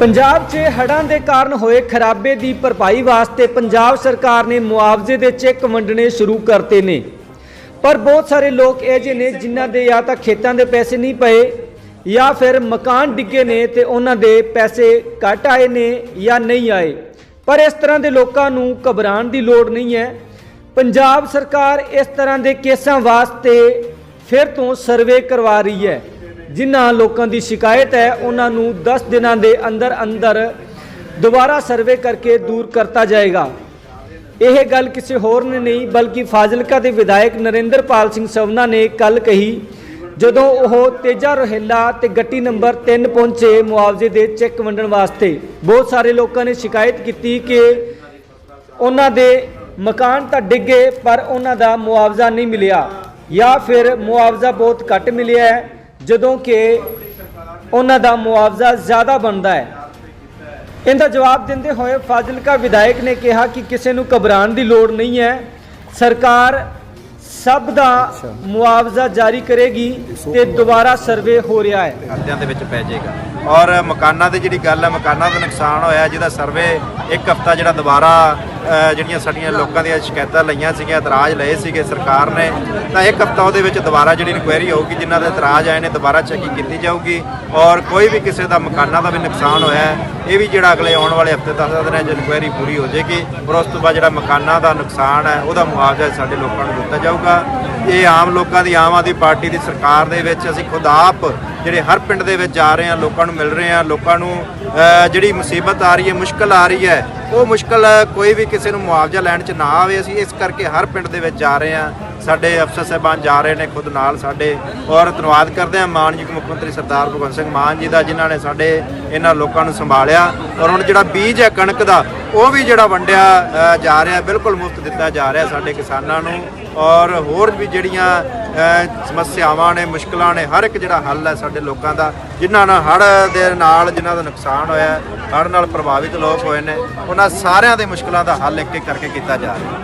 ਪੰਜਾਬ 'ਚ ਹੜ੍ਹਾਂ ਦੇ ਕਾਰਨ ਹੋਏ ਖਰਾਬੇ ਦੀ ਭਰਪਾਈ ਵਾਸਤੇ ਪੰਜਾਬ ਸਰਕਾਰ ਨੇ ਮੁਆਵਜ਼ੇ ਦੇ ਚੈੱਕ ਵੰਡਣੇ ਸ਼ੁਰੂ ਕਰਤੇ ਨੇ। ਪਰ ਬਹੁਤ ਸਾਰੇ ਲੋਕ ਇਹ ਜਿਹੇ ਨੇ ਜਿਨ੍ਹਾਂ ਦੇ ਜਾਂ ਤਾਂ ਖੇਤਾਂ ਦੇ ਪੈਸੇ ਨਹੀਂ ਪਏ ਜਾਂ ਫਿਰ ਮਕਾਨ ਡਿੱਗੇ ਨੇ ਤੇ ਉਹਨਾਂ ਦੇ ਪੈਸੇ ਘੱਟ ਆਏ ਨੇ ਜਾਂ ਨਹੀਂ ਆਏ। ਪਰ ਇਸ ਤਰ੍ਹਾਂ ਦੇ ਲੋਕਾਂ ਨੂੰ ਘਬਰਾਉਣ ਦੀ ਲੋੜ ਨਹੀਂ ਹੈ। ਪੰਜਾਬ ਸਰਕਾਰ ਇਸ ਤਰ੍ਹਾਂ ਦੇ ਕੇਸਾਂ ਵਾਸਤੇ ਫਿਰ ਤੋਂ ਸਰਵੇ ਕਰਵਾ ਰਹੀ ਹੈ। ਜਿਨ੍ਹਾਂ ਲੋਕਾਂ ਦੀ ਸ਼ਿਕਾਇਤ ਹੈ, ਉਹਨਾਂ ਨੂੰ 10 ਦਿਨਾਂ ਦੇ ਅੰਦਰ ਅੰਦਰ ਦੁਬਾਰਾ ਸਰਵੇ ਕਰਕੇ ਦੂਰ ਕਰਤਾ ਜਾਏਗਾ। ਇਹ ਗੱਲ ਕਿਸੇ ਹੋਰ ਨੇ ਨਹੀਂ, ਬਲਕਿ ਫਾਜ਼ਿਲਕਾ ਦੇ ਵਿਧਾਇਕ ਨਰਿੰਦਰਪਾਲ ਸਿੰਘ ਸਵਨਾ ਨੇ ਕੱਲ ਕਹੀ, ਜਦੋਂ ਉਹ ਤੇਜਾ ਰੋਹਿਲਾ ਤੇ ਗੱਟੀ ਨੰਬਰ 3 ਪਹੁੰਚੇ ਮੁਆਵਜ਼ੇ ਦੇ ਚੈੱਕ ਵੰਡਣ ਵਾਸਤੇ, ਬਹੁਤ ਸਾਰੇ ਲੋਕਾਂ ਨੇ ਸ਼ਿਕਾਇਤ ਕੀਤੀ ਕਿ ਉਹਨਾਂ ਦੇ ਮਕਾਨ ਤਾਂ ਡਿੱਗੇ ਪਰ ਉਹਨਾਂ ਦਾ ਮੁਆਵਜ਼ਾ ਨਹੀਂ ਮਿਲਿਆ, ਜਾਂ ਫਿਰ ਮੁਆਵਜ਼ਾ ਬਹੁਤ ਘੱਟ ਮਿਲਿਆ ਜਦੋਂ ਕਿ ਉਹਨਾਂ ਦਾ ਮੁਆਵਜ਼ਾ ਜ਼ਿਆਦਾ ਬਣਦਾ ਹੈ। ਇਹਦਾ ਜਵਾਬ ਦਿੰਦੇ ਹੋਏ ਫਾਜ਼ਿਲਕਾ ਵਿਧਾਇਕ ਨੇ ਕਿਹਾ ਕਿ ਕਿਸੇ ਨੂੰ ਘਬਰਾਉਣ ਦੀ ਲੋੜ ਨਹੀਂ ਹੈ। ਸਰਕਾਰ ਸਭ ਦਾ ਮੁਆਵਜ਼ਾ ਜਾਰੀ ਕਰੇਗੀ ਤੇ ਦੁਬਾਰਾ ਸਰਵੇ ਹੋ ਰਿਹਾ ਹੈ। ਖਾਤਿਆਂ ਦੇ ਵਿੱਚ ਪੈ ਜਾਏਗਾ। ਔਰ ਮਕਾਨਾਂ ਦੀ ਜਿਹੜੀ ਗੱਲ ਹੈ ਮਕਾਨਾਂ ਦਾ ਨੁਕਸਾਨ ਹੋਇਆ ਜਿਹਦਾ ਸਰਵੇ ਇੱਕ ਹਫਤਾ ਜਿਹੜਾ ਦੁਬਾਰਾ ਜਿਹੜੀਆਂ ਸਾਡੀਆਂ ਲੋਕਾਂ ਦੀਆਂ ਸ਼ਿਕਾਇਤਾਂ ਲਈਆਂ ਸੀਗੀਆਂ ਇਤਰਾਜ਼ ਲਏ ਸੀਗੇ ਸਰਕਾਰ ਨੇ ਤਾਂ ਇੱਕ ਹਫਤਾ ਉਹਦੇ ਵਿੱਚ ਦੁਬਾਰਾ ਜਿਹੜੀ ਇਨਕੁਆਇਰੀ ਹੋਊਗੀ ਜਿਨ੍ਹਾਂ ਦੇ ਇਤਰਾਜ਼ ਆਏ ਨੇ ਦੁਬਾਰਾ ਚੈਕਿੰਗ ਕੀਤੀ ਜਾਊਗੀ ਔਰ ਕੋਈ ਵੀ ਕਿਸੇ ਦਾ ਮਕਾਨਾਂ ਦਾ ਵੀ ਨੁਕਸਾਨ ਹੋਇਆ ਹੈ, ਇਹ ਵੀ ਜਿਹੜਾ ਅਗਲੇ ਆਉਣ ਵਾਲੇ ਹਫ਼ਤੇ 10 ਦਿਨਾਂ 'ਚ ਇਨਕੁਆਇਰੀ ਪੂਰੀ ਹੋ ਜਾਏਗੀ ਔਰ ਉਸ ਤੋਂ ਬਾਅਦ ਜਿਹੜਾ ਮਕਾਨਾਂ ਦਾ ਨੁਕਸਾਨ ਹੈ ਉਹਦਾ ਮੁਆਵਜ਼ਾ ਸਾਡੇ ਲੋਕਾਂ ਨੂੰ ਦਿੱਤਾ ਜਾਊਗਾ। ਇਹ ਆਮ ਲੋਕਾਂ ਦੀ ਆਮ ਆਦਮੀ ਪਾਰਟੀ ਦੀ ਸਰਕਾਰ ਦੇ ਵਿੱਚ ਅਸੀਂ ਖੁਦ ਆਪ ਜਿਹੜੇ ਹਰ ਪਿੰਡ ਦੇ ਵਿੱਚ ਜਾ ਰਹੇ ਹਾਂ ਲੋਕਾਂ ਨੂੰ ਮਿਲ ਰਹੇ ਹਾਂ ਲੋਕਾਂ ਨੂੰ ਜਿਹੜੀ ਮੁਸੀਬਤ ਆ ਰਹੀ ਹੈ, ਮੁਸ਼ਕਲ ਆ ਰਹੀ ਹੈ, ਉਹ ਮੁਸ਼ਕਲ ਕੋਈ ਵੀ ਕਿਸੇ ਨੂੰ ਮੁਆਵਜ਼ਾ ਲੈਣ 'ਚ ਨਾ ਆਵੇ, ਅਸੀਂ ਇਸ ਕਰਕੇ ਹਰ ਪਿੰਡ ਦੇ ਵਿੱਚ ਜਾ ਰਹੇ ਹਾਂ ਸਾਡੇ ਅਫਸਰ ਸਾਹਿਬਾਨ ਜਾ ਰਹੇ ਨੇ ਖੁਦ ਨਾਲ ਸਾਡੇ ਔਰ ਧੰਨਵਾਦ ਕਰਦੇ ਹਾਂ ਮਾਨਯੋਗ ਮੁੱਖ ਮੰਤਰੀ ਸਰਦਾਰ ਭਗਵੰਤ ਸਿੰਘ ਮਾਨ ਜੀ ਦਾ, ਜਿਨ੍ਹਾਂ ਨੇ ਸਾਡੇ ਇਹਨਾਂ ਲੋਕਾਂ ਨੂੰ ਸੰਭਾਲਿਆ ਔਰ ਹੁਣ ਜਿਹੜਾ ਬੀਜ ਹੈ ਕਣਕ ਦਾ, ਉਹ ਵੀ ਜਿਹੜਾ ਵੰਡਿਆ ਜਾ ਰਿਹਾ, ਬਿਲਕੁਲ ਮੁਫਤ ਦਿੱਤਾ ਜਾ ਰਿਹਾ ਸਾਡੇ ਕਿਸਾਨਾਂ ਨੂੰ ਔਰ ਹੋਰ ਵੀ ਜਿਹੜੀਆਂ ਸਮੱਸਿਆਵਾਂ ਨੇ, ਮੁਸ਼ਕਲਾਂ ਨੇ, ਹਰ ਇੱਕ ਜਿਹੜਾ ਹੱਲ ਹੈ ਸਾਡੇ ਲੋਕਾਂ ਦਾ, ਜਿਨ੍ਹਾਂ ਨਾਲ ਹੜ੍ਹ ਦੇ ਨਾਲ ਜਿਨ੍ਹਾਂ ਦਾ ਨੁਕਸਾਨ ਹੋਇਆ, ਹੜ੍ਹ ਨਾਲ ਪ੍ਰਭਾਵਿਤ ਲੋਕ ਹੋਏ ਨੇ, ਉਹਨਾਂ ਸਾਰਿਆਂ ਦੇ ਮੁਸ਼ਕਲਾਂ ਦਾ ਹੱਲ ਇੱਕ ਇੱਕ ਕਰਕੇ ਕੀਤਾ ਜਾ ਰਿਹਾ।